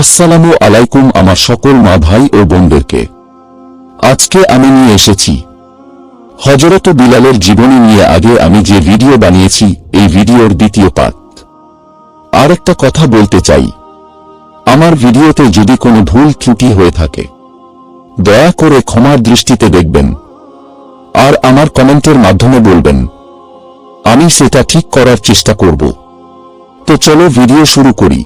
আসসালামু আলাইকুম আমার সকল মা ভাই ও বোনদেরকে। আজকে আমি নিয়ে এসেছি। হজরত বিলালের জীবনী নিয়ে আগে আমি যে ভিডিও বানিয়েছি, এই ভিডিওর দ্বিতীয় পার্ট আর একটা কথা বলতে চাই। আমার ভিডিওতে যদি কোনো ভুল ত্রুটি হয়ে থাকে, দয়া করে ক্ষমার দৃষ্টিতে দেখবেন। আর আমার কমেন্টের মাধ্যমে বলবেন, আমি সেটা ঠিক করার চেষ্টা করব। তো চলো ভিডিও শুরু করি।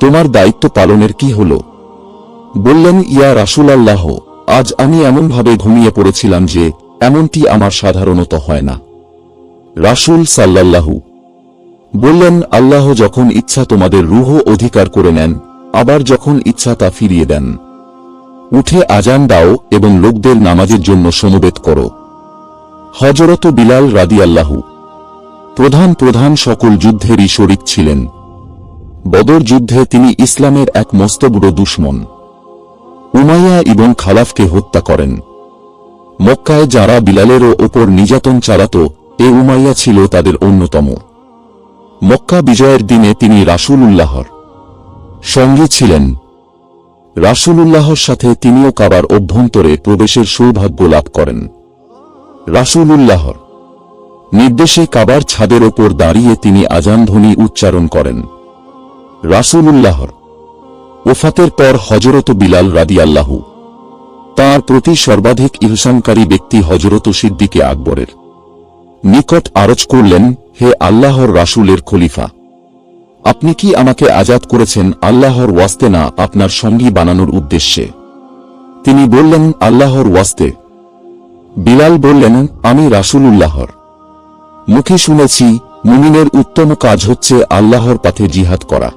তোমার দায়িত্ব পালনের কি হল? বললেন, ইয়া রাসুল আল্লাহ আজ আমি এমনভাবে ঘুমিয়ে পড়েছিলাম যে এমনটি আমার সাধারণত হয় না। রাসুল সাল্লাল্লাহু, বললেন, আল্লাহ যখন ইচ্ছা তোমাদের রুহ অধিকার করে নেন, আবার যখন ইচ্ছা তা ফিরিয়ে দেন। উঠে আজান দাও এবং লোকদের নামাজের জন্য সমবেত করো। হজরত বিলাল রাদি আল্লাহু প্রধান প্রধান সকল যুদ্ধেরই শরিক ছিলেন। বদর যুদ্ধে তিনি ইসলামের এক মস্ত বুড়ো দুশ্মন। উমাইয়া এবং খালাফকে হত্যা করেন। মক্কায় যারা বিলালেরও ওপর নির্যাতন চালাত, এ উমাইয়া ছিল তাদের অন্যতম। মক্কা বিজয়ের দিনে তিনি রাসূল উল্লাহর সঙ্গী ছিলেন। রাসূলুল্লাহর সাথে তিনিও কাবার অভ্যন্তরে প্রবেশের সৌভাগ্য লাভ করেন। রাসুল উল্লাহর নির্দেশে কাবার ছাদের ওপর দাঁড়িয়ে তিনি আজান ধ্বনি উচ্চারণ করেন। রাসূলুল্লাহর। ওফাতের পর হজরত বিলাল রাদিয়াল্লাহু, তাঁর প্রতি সর্বাধিক ইহসানকারী ব্যক্তি হজরত সিদ্দিকে আকবরের। নিকট আরজ করলেন, হে আল্লাহর রাসূলের খলিফা, আপনি কি আমাকে আজাদ করেছেন আল্লাহর ওয়াস্তে না আপনার সঙ্গী বানানোর উদ্দেশ্যে? তিনি বললেন, আল্লাহর ওয়াস্তে। বিলাল বললেন, আমি রাসূলুল্লাহর। মুখে শুনেছি, মুমিনের উত্তম কাজ হচ্ছে আল্লাহর পথে জিহাদ করা।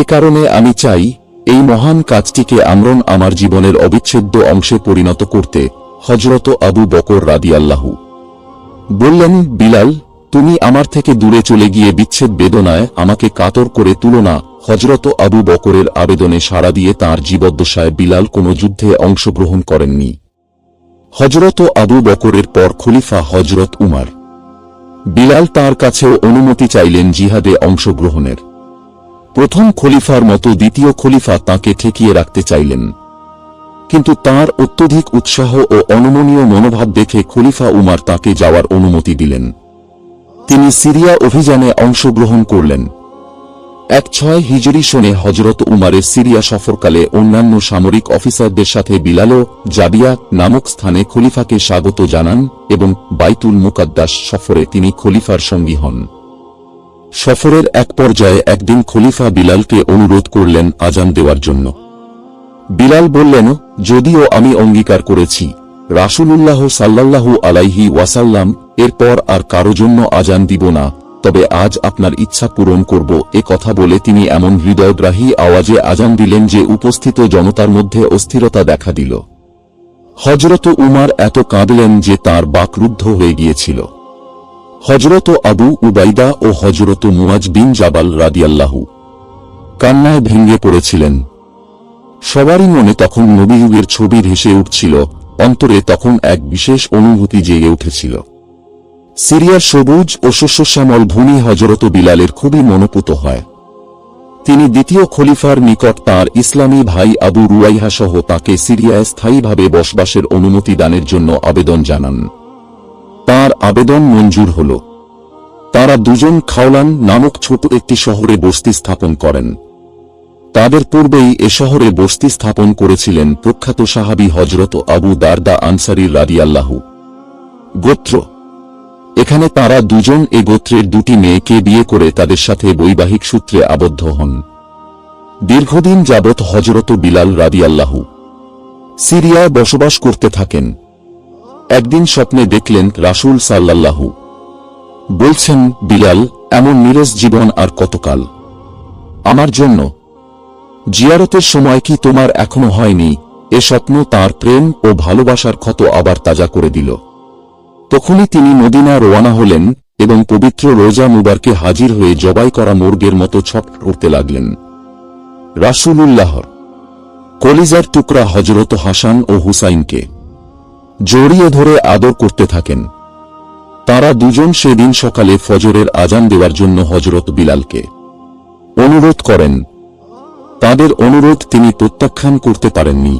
এ কারণে আমি চাই, এই মহান কাজটিকে আমরণ আমার জীবনের অবিচ্ছেদ্য অংশে পরিণত করতে হজরত আবু বকর রাদিয়াল্লাহু। বললেন, বিলাল, তুমি আমার থেকে দূরে চলে গিয়ে বিচ্ছেদ বেদনায় আমাকে কাতর করে তুলো না। হজরত আবু বকরের আবেদনে সাড়া দিয়ে তাঁর জীবদ্দশায় বিলাল কোনো যুদ্ধে অংশগ্রহণ করেননি। হজরত আবু বকরের পর খলিফা হজরত উমার। বিলাল তার কাছেও অনুমতি চাইলেন জিহাদে অংশগ্রহণের। প্রথম খলিফার মতো দ্বিতীয় খলিফা তাকে ঠেকিয়ে রাখতে চাইলেন। কিন্তু তার অত্যধিক উৎসাহ ও অনমনীয় মনোভাব দেখে খলিফা উমার তাকে যাওয়ার অনুমতি দিলেন। তিনি সিরিয়া অভিযানে অংশগ্রহণ করলেন। এক ছয় হিজরি সনে হজরত উমারের সিরিয়া সফরকালে অন্যান্য সামরিক অফিসারদের সাথে বিলালো, জাবিয়া নামক স্থানে খলিফাকে স্বাগত জানান এবং বাইতুল মুকাদ্দাস সফরে তিনি খলিফার সঙ্গী হন। সফরের এক পর্যায়ে একদিন খলিফা বিলালকে অনুরোধ করলেন আজান দেওয়ার জন্য। বিলাল বললেন, যদিও আমি অঙ্গীকার করেছি, রাসূলুল্লাহ সাল্লাল্লাহু আলাইহি ওয়াসাল্লাম এরপর আর কারও জন্য আজান দিব না, তবে আজ আপনার ইচ্ছা পূরণ করব। এ কথা বলে তিনি এমন হৃদয়গ্রাহী আওয়াজে আজান দিলেন যে উপস্থিত জনতার মধ্যে অস্থিরতা দেখা দিল। হজরত উমার এত কাঁদলেন যে তার বাকরুদ্ধ হয়ে গিয়েছিল। হজরত আবু উবাইদা ও হজরত মুয়াজ বিন জাবাল রাদিয়াল্লাহু। কান্নায় ভেঙে পড়েছিলেন। সবারই মনে তখন নবীযুগের ছবি ভেসে উঠছিল, অন্তরে তখন এক বিশেষ অনুভূতি জেগে উঠেছিল। সিরিয়ার সবুজ ও শস্যশ্যামল ভূমি হজরত বিলালের খুবই মনোপুত হয়। তিনি দ্বিতীয় খলিফার নিকট তার ইসলামী ভাই আবু রুয়াইহা সহ তাকে সিরিয়ায় স্থায়ীভাবে বসবাসের অনুমতি দানের জন্য আবেদন জানান। তার আবেদন মঞ্জুর হল। তারা দুজন খাওলান নামক ছোট একটি শহরে বস্তি স্থাপন করেন। তাদের পূর্বেই এ শহরে বস্তি স্থাপন করেছিলেন প্রখ্যাত সাহাবি হজরত আবু দারদা আনসারির রাদিয়াল্লাহু। গোত্র। এখানে তারা দুজন এ গোত্রের দুটি মেয়েকে বিয়ে করে তাদের সাথে বৈবাহিক সূত্রে আবদ্ধ হন। দীর্ঘদিন যাবৎ হজরত বিলাল রাদিয়াল্লাহু। সিরিয়ায় বসবাস করতে থাকেন। একদিন স্বপ্নে দেখলেন রাসূল সাল্লাল্লাহু। বলছেন, বিলাল, এমন নিরস জীবন আর কতকাল? আমার জন্য। জিয়ারতের সময় কি তোমার এখনও হয়নি? এ স্বপ্ন তার প্রেম ও ভালোবাসার ক্ষত আবার তাজা করে দিল। তখনই তিনি মদিনা রওয়ানা হলেন এবং পবিত্র রোজা মুবারকে হাজির হয়ে জবাই করা মুরগের মতো ছট করতে লাগলেন। রাসূলুল্লাহর কলিজার টুকরা হজরত হাসান ও হুসাইনকে। জড়িয়ে ধরে আদর করতে থাকেন। তারা দুজন সেদিন সকালে ফজরের আজান দেওয়ার জন্য হজরত বিলালকে অনুরোধ করেন। তাদের অনুরোধ তিনি প্রত্যাখ্যান করতে পারেননি।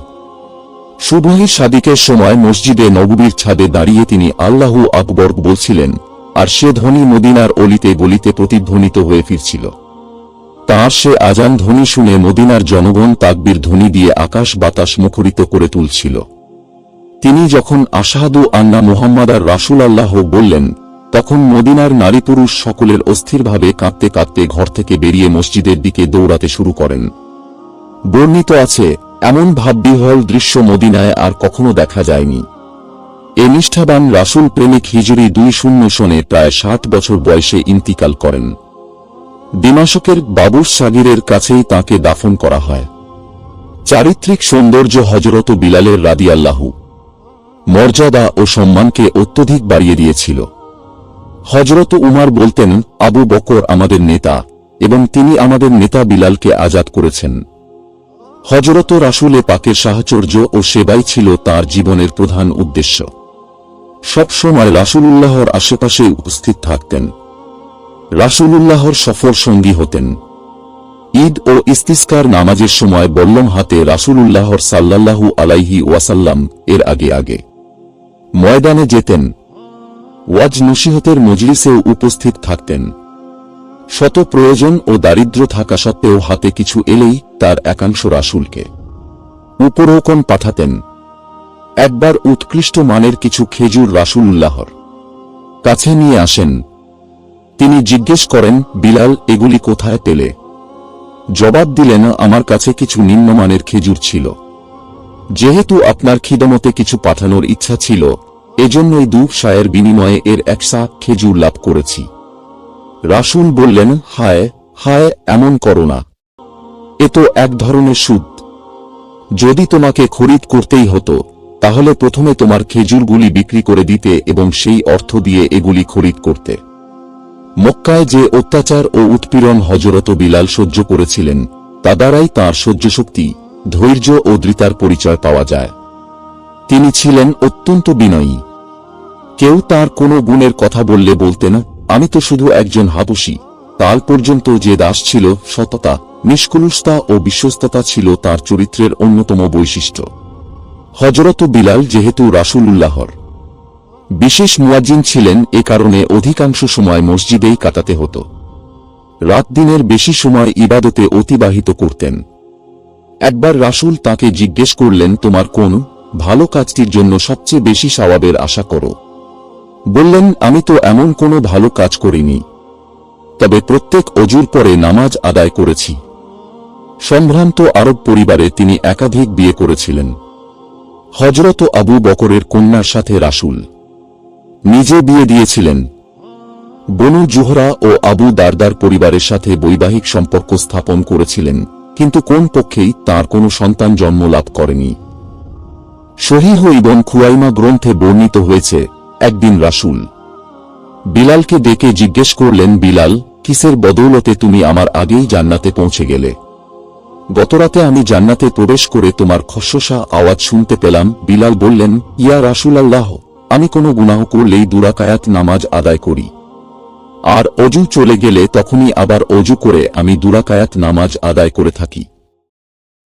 সুবহি সাদিকের সময় মসজিদে নববীর ছাদে দাঁড়িয়ে তিনি আল্লাহু আকবর বলছিলেন, আর সে ধ্বনি মদিনার অলিতে গলিতে প্রতিধ্বনিত হয়ে ফিরছিল। তার সে আজান ধ্বনি শুনে মদিনার জনগণ তাকবীর ধ্বনি দিয়ে আকাশ বাতাস মুখরিত করে তুলছিল। তিনি যখন আশাহাদু আন্না মুহাম্মদ আর রাসুল আল্লাহ বললেন, তখন মদিনার নারী পুরুষ সকলের অস্থিরভাবে কাঁদতে কাঁদতে ঘর থেকে বেরিয়ে মসজিদের দিকে দৌড়াতে শুরু করেন। বর্ণিত আছে, এমন ভাববিহল দৃশ্য মদিনায় আর কখনো দেখা যায়নি। এ নিষ্ঠাবান রাসুল প্রেমিক হিজুরি দুই শূন্য সনে প্রায় ষাট বছর বয়সে ইন্তিকাল করেন। দিমাশকের বাবুস সাগিরের কাছেই তাকে দাফন করা হয়। চারিত্রিক সৌন্দর্য হজরত বিলালের রাদিয়াল্লাহু মর্যাদা ও সম্মানকে অত্যধিক বাড়িয়ে দিয়েছিল। হজরত উমার বলতেন, আবু বকর আমাদের নেতা এবং তিনি আমাদের নেতা বিলালকে আজাদ করেছেন। হজরত রাসুলে পাকের সাহচর্য ও সেবাই ছিল তার জীবনের প্রধান উদ্দেশ্য। সবসময় রাসূলুল্লাহর আশেপাশে উপস্থিত থাকতেন। রাসূলুল্লাহর সফর সঙ্গী হতেন। ঈদ ও ইস্তিস্কার নামাজের সময় বল্লম হাতে রাসূলুল্লাহর সাল্লাল্লাহু আলাইহি ওয়াসাল্লাম এর আগে আগে। ময়দানে যেতেন। ওয়াজ নসিহতের মজলিসেও উপস্থিত থাকতেন। শত প্রয়োজন ও দারিদ্র থাকা সত্ত্বেও হাতে কিছু এলেই তার একাংশ রাসুলকে উপরোকন পাঠাতেন। একবার উৎকৃষ্ট মানের কিছু খেজুর রাসুল উল্লাহর কাছে নিয়ে আসেন। তিনি জিজ্ঞেস করেন, বিলাল, এগুলি কোথায় পেলে? জবাব দিলেন, আমার কাছে কিছু নিম্নমানের খেজুর ছিল। যেহেতু আপনার খিদমতে কিছু পাঠানোর ইচ্ছা ছিল, এজন্যই দু সায়ের বিনিময়ে এর একসা খেজুর লাভ করেছি। রাসূল বললেন, হায় হায়, এমন করো না। এ তো এক ধরনের সুদ। যদি তোমাকে খরিদ করতেই হতো, তাহলে প্রথমে তোমার খেজুরগুলি বিক্রি করে দিতে এবং সেই অর্থ দিয়ে এগুলি খরিদ করতে। মক্কায় যে অত্যাচার ও উৎপীড়ন হজরত বিলাল সহ্য করেছিলেন তা দ্বারাই তাঁর সহ্যশক্তি। ধৈর্য ও দৃতার পরিচয় পাওয়া যায়। তিনি ছিলেন অত্যন্ত বিনয়ী। কেউ তার কোনো গুণের কথা বললে বলতেন আমি তো শুধু একজন হাবসী। কাল পর্যন্ত যে দাস ছিল, সততা, নিষ্কলুষতা ও বিশ্বস্ততা ছিল তার চরিত্রের অন্যতম বৈশিষ্ট্য। হজরত বিলাল যেহেতু রাসূলুল্লাহর। বিশেষ মুয়াজ্জিন ছিলেন, এ কারণে অধিকাংশ সময় মসজিদেই কাটাতে হতো। রাত দিনের বেশি সময় ইবাদতে অতিবাহিত করতেন। একবার রাসূল তাকে জিজ্ঞেস করলেন, তোমার কোন ভালো কাজটির জন্য সবচেয়ে বেশি সওয়াবের আশা করো? বললেন, আমি তো এমন কোনো ভালো কাজ করিনি, তবে প্রত্যেক অজুর পরে নামাজ আদায় করেছি। সম্ভ্রান্ত আরব পরিবারে তিনি একাধিক বিয়ে করেছিলেন। হজরত আবু বকরের কন্যার সাথে রাসূল নিজে বিয়ে দিয়েছিলেন। বনু জুহরা ও আবু দারদার পরিবারের সাথে বৈবাহিক সম্পর্ক স্থাপন করেছিলেন। কিন্তু কোন পক্ষেই তার কোনো সন্তান জন্ম লাভ করেনি। শহীহ ইবন খুয়াইমা গ্রন্থে বর্ণিত হয়েছে, একদিন রাসূল বিলালকে ডেকে জিজ্ঞেস করলেন, বিলাল, কিসের বদৌলতে তুমি আমার আগেই জান্নাতে পৌঁছে গেলে? গতরাতে আমি জান্নাতে প্রবেশ করে তোমার খসসা আওয়াজ শুনতে পেলাম। বিলাল বললেন, ইয়া রাসুল আল্লাহ আমি কোনো গুনাহ করলেই দুরাকায়াত নামাজ আদায় করি। আর অজু চলে গেলে তখনই আবার অজু করে আমি দুরাকায়াত নামাজ আদায় করে থাকি।